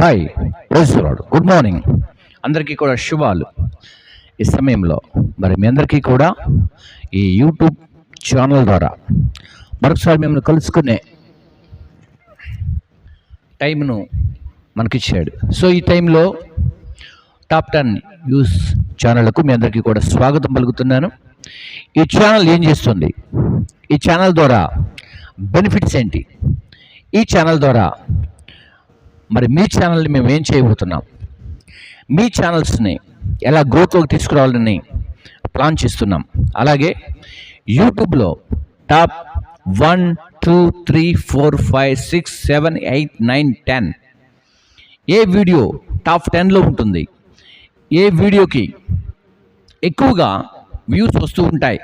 Hi ప్రైజ్లాడు good morning. అందరికీ కూడా శుభాలు. ఈ సమయంలో మరి మీ అందరికీ కూడా ఈ యూట్యూబ్ ఛానల్ ద్వారా మరొకసారి మిమ్మల్ని కలుసుకునే టైంను మనకిచ్చాడు. సో ఈ టైంలో టాప్ టెన్ న్యూస్ ఛానళ్ళకు మీ అందరికీ కూడా స్వాగతం పలుకుతున్నాను. ఈ ఛానల్ ఏం చేస్తుంది? ఈ ఛానల్ ద్వారా బెనిఫిట్స్ ఏంటి? ఈ ఛానల్ ద్వారా మరి మీ ఛానల్ని మేము ఏం చేయబోతున్నాం? మీ ఛానల్స్ని ఎలా గ్రోత్లోకి తీసుకురావాలని ప్లాన్ చేస్తున్నాం. అలాగే యూట్యూబ్లో top one two three four five six seven eight nine ten ఏ వీడియో టాప్ టెన్లో ఉంటుంది? ఏ వీడియోకి ఎక్కువగా వ్యూస్ వస్తూ ఉంటాయి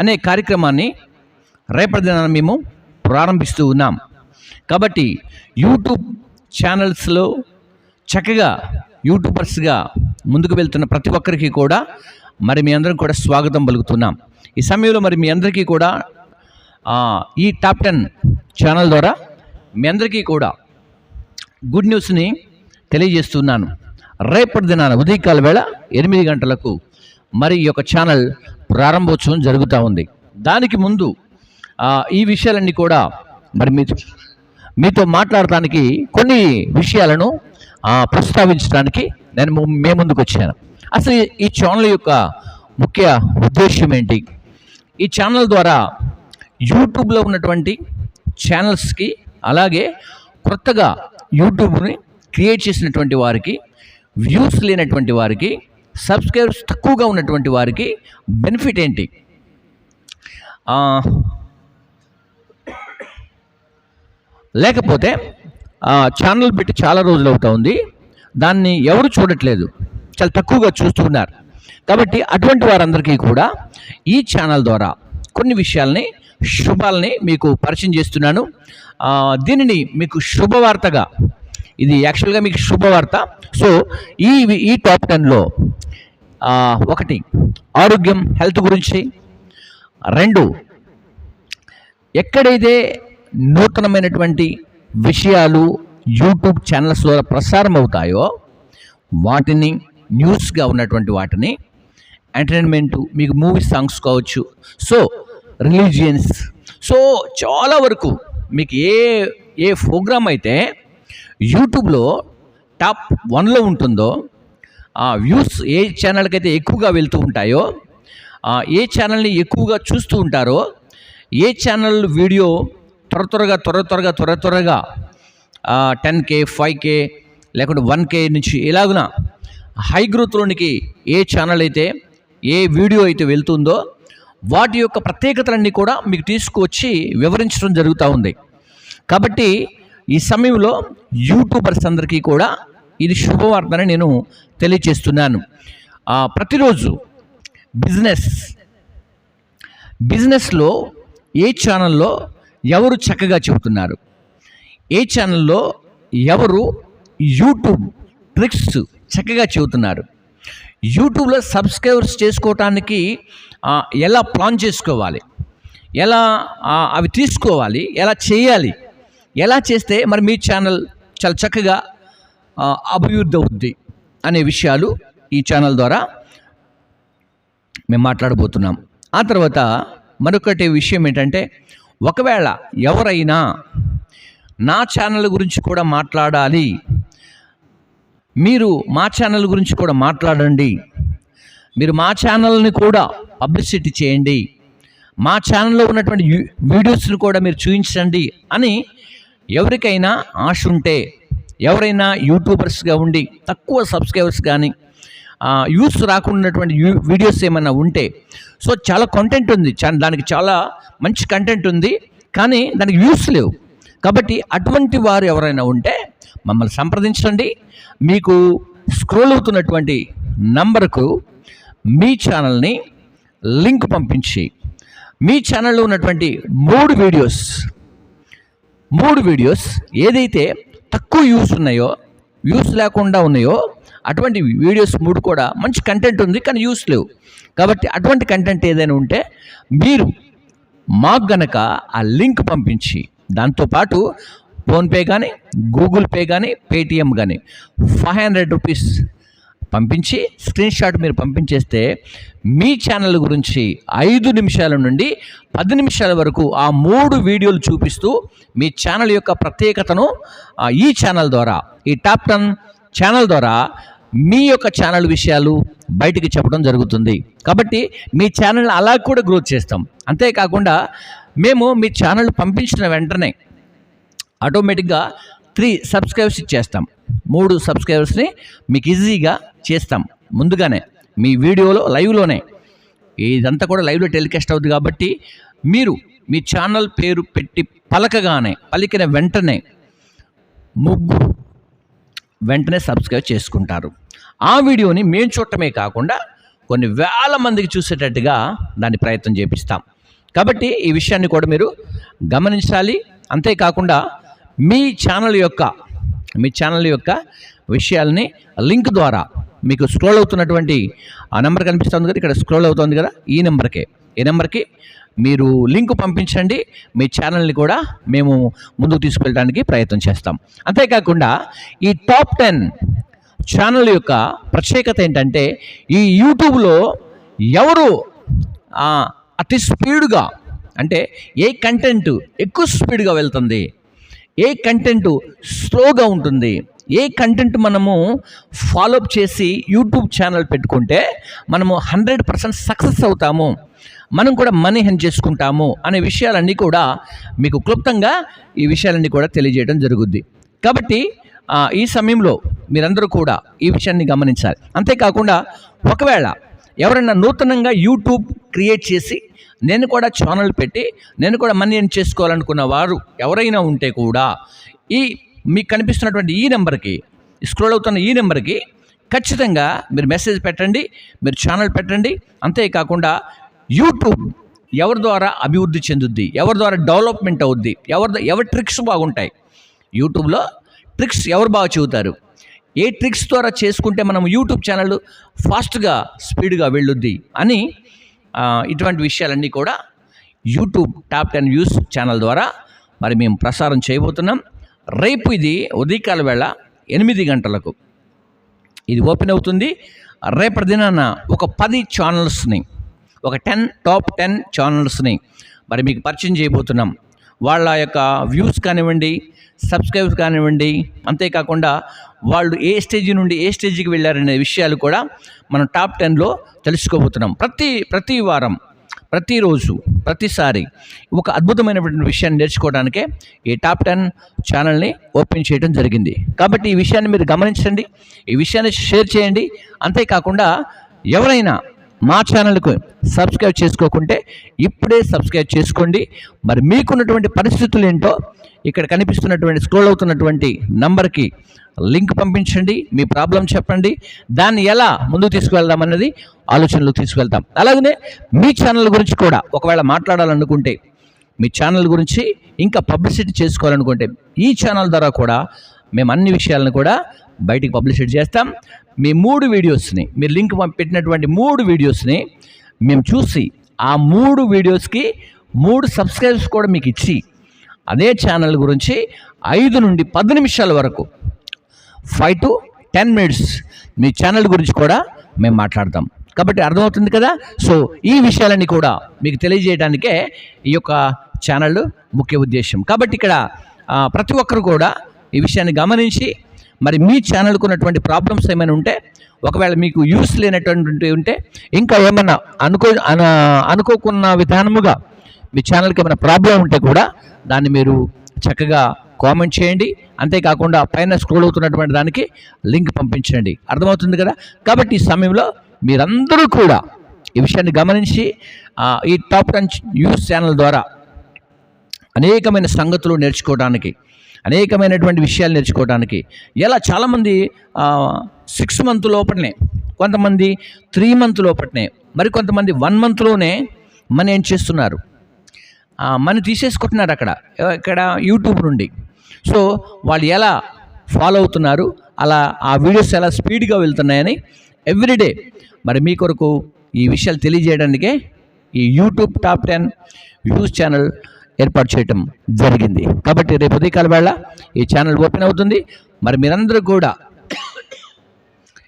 అనే కార్యక్రమాన్ని రేపటి దినాన మేము ప్రారంభిస్తూ ఉన్నాం. కాబట్టి యూట్యూబ్ ఛానల్స్లో చక్కగా యూట్యూబర్స్గా ముందుకు వెళ్తున్న ప్రతి ఒక్కరికి కూడా మరి మీ అందరం కూడా స్వాగతం పలుకుతున్నాం. ఈ సమయంలో మరి మీ అందరికీ కూడా ఈ టాప్ టెన్ ఛానల్ ద్వారా మీ అందరికీ కూడా గుడ్ న్యూస్ని తెలియజేస్తున్నాను. రేపటి దినాన ఉదయకాల వేళ ఎనిమిది గంటలకు మరి ఈ యొక్క ఛానల్ ప్రారంభోత్సవం జరుగుతూ ఉంది. దానికి ముందు ఈ విషయాలన్నీ కూడా మరి మీ మీతో మాట్లాడటానికి కొన్ని విషయాలను ప్రస్తావించడానికి నేను మే ముందుకు వచ్చాను. అసలు ఈ- ఈ ఛానల్ యొక్క ముఖ్య ఉద్దేశం ఏంటి? ఈ ఛానల్ ద్వారా యూట్యూబ్లో ఉన్నటువంటి ఛానల్స్కి అలాగే కొత్తగా యూట్యూబ్ని క్రియేట్ చేసినటువంటి వారికి వ్యూస్ లేనటువంటి వారికి సబ్స్క్రైబర్స్ తక్కువగా ఉన్నటువంటి వారికి బెనిఫిట్ ఏంటి ఆ, లేకపోతే ఛానల్ పెట్టి చాలా రోజులు అవుతా ఉంది. దాన్ని ఎవరు చూడట్లేదు. చాలా తక్కువగా చూస్తున్నారు కాబట్టి అటువంటి వారందరికీ కూడా ఈ ఛానల్ ద్వారా కొన్ని విషయాల్ని శుభాలని మీకు పరిచయం చేస్తున్నాను. దీనిని మీకు శుభవార్తగా ఇది యాక్చువల్గా మీకు శుభవార్త. సో ఈ ఈ టాప్ టెన్లో ఒకటి ఆరోగ్యం హెల్త్ గురించి. రెండు ఎక్కడైతే నూతనమైనటువంటి విషయాలు యూట్యూబ్ ఛానల్స్ ద్వారా ప్రసారం అవుతాయో వాటిని న్యూస్గా ఉన్నటువంటి వాటిని ఎంటర్టైన్మెంట్ మీకు మూవీ సాంగ్స్ కావచ్చు సో రిలీజియన్స్. సో చాలా వరకు మీకు ఏ ఏ ప్రోగ్రామ్ అయితే యూట్యూబ్లో టాప్ వన్లో ఉంటుందో ఆ వ్యూస్ ఏ ఛానల్కి అయితే ఎక్కువగా వెళ్తూ ఉంటాయో ఏ ఛానల్ని ఎక్కువగా చూస్తూ ఉంటారో ఏ ఛానల్ వీడియో త్వర త్వరగా త్వర త్వరగా త్వర త్వరగా టెన్ కే ఫైవ్ కే లేకుంటే వన్ కే నుంచి ఇలాగున హై గ్రోత్లోనికి ఏ ఛానల్ అయితే ఏ వీడియో అయితే వెళ్తుందో వాటి యొక్క ప్రత్యేకతలన్నీ కూడా మీకు తీసుకువచ్చి వివరించడం జరుగుతూ ఉంది. కాబట్టి ఈ సమయంలో యూట్యూబర్స్ అందరికీ కూడా ఇది శుభవార్తని నేను తెలియచేస్తున్నాను ప్రతిరోజు బిజినెస్ బిజినెస్లో ఏ ఛానల్లో ఎవరు చక్కగా చెబుతున్నారు? ఏ ఛానల్లో ఎవరు యూట్యూబ్ ట్రిక్స్ చక్కగా చెబుతున్నారు? యూట్యూబ్లో సబ్స్క్రైబర్స్ చేసుకోవటానికి ఎలా ప్లాన్ చేసుకోవాలి? ఎలా అవి తీసుకోవాలి? ఎలా చేయాలి? ఎలా చేస్తే మరి మీ ఛానల్ చాలా చక్కగా అభివృద్ధి అవుద్ది అనే విషయాలు ఈ ఛానల్ ద్వారా మేము మాట్లాడబోతున్నాం. ఆ తర్వాత మరొకటి విషయం ఏంటంటే ఒకవేళ ఎవరైనా నా ఛానల్ గురించి కూడా మాట్లాడాలి మీరు మా ఛానల్ గురించి కూడా మాట్లాడండి మీరు మా ఛానల్ని కూడా పబ్లిసిటీ చేయండి మా ఛానల్లో ఉన్నటువంటి వీడియోస్ని కూడా మీరు చూపించండి అని ఎవరికైనా ఆశ ఉంటే ఎవరైనా యూట్యూబర్స్గా ఉండి తక్కువ సబ్స్క్రైబర్స్ కానీ యూస్ రాకున్నటువంటి వీడియోస్ ఏమైనా ఉంటే సో చాలా కంటెంట్ ఉంది. చా- దానికి చాలా మంచి కంటెంట్ ఉంది కానీ దానికి వ్యూస్ లేవు. కాబట్టి అటువంటి వారు ఎవరైనా ఉంటే మమ్మల్ని సంప్రదించండి. మీకు స్క్రోల్ అవుతున్నటువంటి నంబర్కు మీ ఛానల్ని లింక్ పంపించి మీ ఛానల్లో ఉన్నటువంటి మూడు వీడియోస్ మూడు వీడియోస్ ఏదైతే తక్కువ వ్యూస్ ఉన్నాయో వ్యూస్ లేకుండా ఉన్నాయో అటువంటి వీడియోస్ మూడు కూడా మంచి కంటెంట్ ఉంది కానీ యూస్ లేవు. కాబట్టి అటువంటి కంటెంట్ ఏదైనా ఉంటే మీరు మాకు గనక ఆ లింక్ పంపించి దాంతోపాటు ఫోన్పే కానీ గూగుల్ పే కానీ పేటిఎం కానీ ఫైవ్ హండ్రెడ్ రూపీస్ పంపించి స్క్రీన్ షాట్ మీరు పంపించేస్తే మీ ఛానల్ గురించి ఐదు నిమిషాల నుండి పది నిమిషాల వరకు ఆ మూడు వీడియోలు చూపిస్తూ మీ ఛానల్ యొక్క ప్రత్యేకతను ఆ, ఈ ఛానల్ ద్వారా ఈ టాప్ టెన్ ఛానల్ ద్వారా మీ యొక్క ఛానల్ విషయాలు బయటికి చెప్పడం జరుగుతుంది. కాబట్టి మీ ఛానల్ అలా కూడా గ్రోత్ చేస్తాం. అంతేకాకుండా మేము మీ ఛానల్ పంపించిన వెంటనే ఆటోమేటిక్గా త్రీ సబ్స్క్రైబర్స్ ఇచ్చేస్తాం. మూడు సబ్స్క్రైబర్స్ని మీకు ఈజీగా చేస్తాం. ముందుగానే మీ వీడియోలో లైవ్లోనే ఇదంతా కూడా లైవ్లో టెలికాస్ట్ అవుతుంది కాబట్టి మీరు మీ ఛానల్ పేరు పెట్టి పలకగానే పలికిన వెంటనే ముగ్గురు వెంటనే సబ్స్క్రైబ్ చేసుకుంటారు. ఆ వీడియోని మేము చూడటమే కాకుండా కొన్ని వేల మందికి చూసేటట్టుగా దాన్ని ప్రయత్నం చేపిస్తాం. కాబట్టి ఈ విషయాన్ని కూడా మీరు గమనించాలి. అంతేకాకుండా మీ ఛానల్ యొక్క మీ ఛానల్ యొక్క విషయాల్ని లింక్ ద్వారా మీకు స్క్రోల్ అవుతున్నటువంటి ఆ నెంబర్ కనిపిస్తుంది కదా ఇక్కడ స్క్రోల్ అవుతుంది కదా ఈ నెంబర్కే. ఈ నెంబర్కి మీరు లింక్ పంపించండి. మీ ఛానల్ని కూడా మేము ముందుకు తీసుకెళ్ళడానికి ప్రయత్నం చేస్తాం. అంతేకాకుండా ఈ టాప్ టెన్ ఛానల్ యొక్క ప్రత్యేకత ఏంటంటే ఈ యూట్యూబ్లో ఎవరు అతి స్పీడ్గా అంటే ఏ కంటెంట్ ఎక్కువ స్పీడ్గా వెళ్తుంది ఏ కంటెంట్ స్లోగా ఉంటుంది ఏ కంటెంట్ మనము ఫాలోఅప్ చేసి యూట్యూబ్ ఛానల్ పెట్టుకుంటే మనము హండ్రెడ్ పర్సెంట్ సక్సెస్ అవుతాము మనం కూడా మనీ హెన్ చేసుకుంటాము అనే విషయాలన్నీ కూడా మీకు క్లుప్తంగా ఈ విషయాలన్నీ కూడా తెలియజేయడం జరుగుద్ది. కాబట్టి ఈ సమయంలో మీరందరూ కూడా ఈ విషయాన్ని గమనించాలి. అంతేకాకుండా ఒకవేళ ఎవరైనా నూతనంగా యూట్యూబ్ క్రియేట్ చేసి నేను కూడా ఛానల్ పెట్టి నేను కూడా మనీ ఎర్న్ చేసుకోవాలనుకున్న వారు ఎవరైనా ఉంటే కూడా ఈ మీకు కనిపిస్తున్నటువంటి ఈ నెంబర్కి స్క్రోల్ అవుతున్న ఈ నెంబర్కి ఖచ్చితంగా మీరు మెసేజ్ పెట్టండి మీరు ఛానల్ పెట్టండి. అంతేకాకుండా యూట్యూబ్ ఎవరి ద్వారా అభివృద్ధి చెందుద్ది ఎవరి ద్వారా డెవలప్మెంట్ అవుద్ది ఎవరి ఎవరి ట్రిక్స్ బాగుంటాయి యూట్యూబ్లో ట్రిక్స్ ఎవరు బాగా చెబుతారు? ఏ ట్రిక్స్ ద్వారా చేసుకుంటే మనం యూట్యూబ్ ఛానల్ ఫాస్ట్గా స్పీడ్గా వెళ్ళుద్ది అని ఇటువంటి విషయాలన్నీ కూడా YouTube top ten views channel ద్వారా మరి మేము ప్రసారం చేయబోతున్నాం. రేపు ఇది ఉదయకాల వేళ ఎనిమిది గంటలకు. ఇది ఓపెన్ అవుతుంది. రేపటి దినాన ఒక పది ఛానల్స్ని ఒక టెన్ టాప్ టెన్ ఛానల్స్ని మరి మీకు పరిచయం చేయబోతున్నాం. వాళ్ళ యొక్క వ్యూస్ కానివ్వండి సబ్స్క్రైబ్స్ కానివ్వండి అంతేకాకుండా వాళ్ళు ఏ స్టేజ్ నుండి ఏ స్టేజ్కి వెళ్ళారనే విషయాలు కూడా మనం టాప్ టెన్లో తెలుసుకోబోతున్నాం. ప్రతి ప్రతి వారం ప్రతిరోజు ప్రతిసారి ఒక అద్భుతమైనటువంటి విషయాన్ని నేర్చుకోవడానికే ఈ టాప్ టెన్ ఛానల్ని ఓపెన్ చేయడం జరిగింది. కాబట్టి ఈ విషయాన్ని మీరు గమనించండి ఈ విషయాన్ని షేర్ చేయండి. అంతేకాకుండా ఎవరైనా మా ఛానల్కు సబ్స్క్రైబ్ చేసుకోకుంటే ఇప్పుడే సబ్స్క్రైబ్ చేసుకోండి. మరి మీకున్నటువంటి పరిస్థితులు ఏంటో ఇక్కడ కనిపిస్తున్నటువంటి స్క్రోల్ అవుతున్నటువంటి నంబర్కి లింక్ పంపించండి. మీ ప్రాబ్లం చెప్పండి. దాన్ని ఎలా ముందుకు తీసుకువెళ్దాం అన్నది ఆలోచనలు తీసుకువెళ్తాం. అలాగనే మీ ఛానల్ గురించి కూడా ఒకవేళ మాట్లాడాలనుకుంటే మీ ఛానల్ గురించి ఇంకా పబ్లిసిటీ చేసుకోవాలనుకుంటే ఈ ఛానల్ ద్వారా కూడా మేము అన్ని విషయాలను కూడా బయటికి పబ్లిసిటీ చేస్తాం. మీ మూడు వీడియోస్ని మీరు లింక్ పెట్టినటువంటి మూడు వీడియోస్ని మేము చూసి ఆ మూడు వీడియోస్కి మూడు సబ్స్క్రైబ్స్ కూడా మీకు ఇచ్చి అదే ఛానల్ గురించి ఐదు నుండి పది నిమిషాల వరకు ఫైవ్ టు టెన్ మినిట్స్ మీ ఛానల్ గురించి కూడా మేము మాట్లాడతాం. కాబట్టి అర్థమవుతుంది కదా? సో ఈ విషయాలన్నీ కూడా మీకు తెలియజేయడానికే ఈ యొక్క ఛానల్ ముఖ్య ఉద్దేశం. కాబట్టి ఇక్కడ ప్రతి ఒక్కరు కూడా ఈ విషయాన్ని గమనించి మరి మీ ఛానల్కు ఉన్నటువంటి ప్రాబ్లమ్స్ ఏమైనా ఉంటే ఒకవేళ మీకు యూస్ లేనటువంటి ఉంటే ఇంకా ఏమైనా అనుకో అనుకోకున్న విధానముగా మీ ఛానల్కి ఏమైనా ప్రాబ్లం ఉంటే కూడా దాన్ని మీరు చక్కగా కామెంట్ చేయండి. అంతేకాకుండా పైన స్క్రోల్ అవుతున్నటువంటి దానికి లింక్ పంపించండి. అర్థమవుతుంది కదా? కాబట్టి ఈ సమయంలో మీరందరూ కూడా ఈ విషయాన్ని గమనించి ఈ టాప్ టెన్ న్యూస్ ఛానల్ ద్వారా అనేకమైన సంగతులు నేర్చుకోవడానికి అనేకమైనటువంటి విషయాలు నేర్చుకోవడానికి ఎలా? చాలామంది సిక్స్ మంత్ లోపలనే కొంతమంది త్రీ మంత్ లోపలనే మరి కొంతమంది వన్ మంత్లోనే మనీ ఏం చేస్తున్నారు? మనీ తీసేసుకుంటున్నారు అక్కడ ఇక్కడ యూట్యూబ్ నుండి. సో వాళ్ళు ఎలా ఫాలో అవుతున్నారు? అలా ఆ వీడియోస్ ఎలా స్పీడ్గా వెళ్తున్నాయని ఎవ్రీడే మరి మీ కొరకు ఈ విషయాలు తెలియజేయడానికే ఈ YouTube top ten views channel ఏర్పాటు చేయటం జరిగింది. కాబట్టి రేపు ఉదయకాల వేళ ఈ ఛానల్ ఓపెన్ అవుతుంది. మరి మీరందరూ కూడా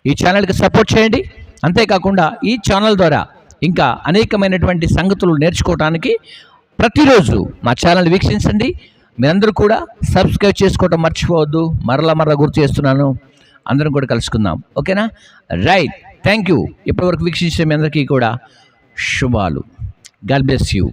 ఈ ఛానల్కి సపోర్ట్ చేయండి. అంతేకాకుండా ఈ ఛానల్ ద్వారా ఇంకా అనేకమైనటువంటి సంగతులు నేర్చుకోవడానికి ప్రతిరోజు మా ఛానల్ వీక్షించండి. మీరందరూ కూడా సబ్స్క్రైబ్ చేసుకోవటం మర్చిపోవద్దు. మరలా మరలా గుర్తు చేస్తున్నాను. అందరం కూడా కలుసుకుందాం. ఓకేనా? రైట్. Thank you. ఇప్పటివరకు వీక్షించిన మీ అందరికీ కూడా శుభాలు. God bless you.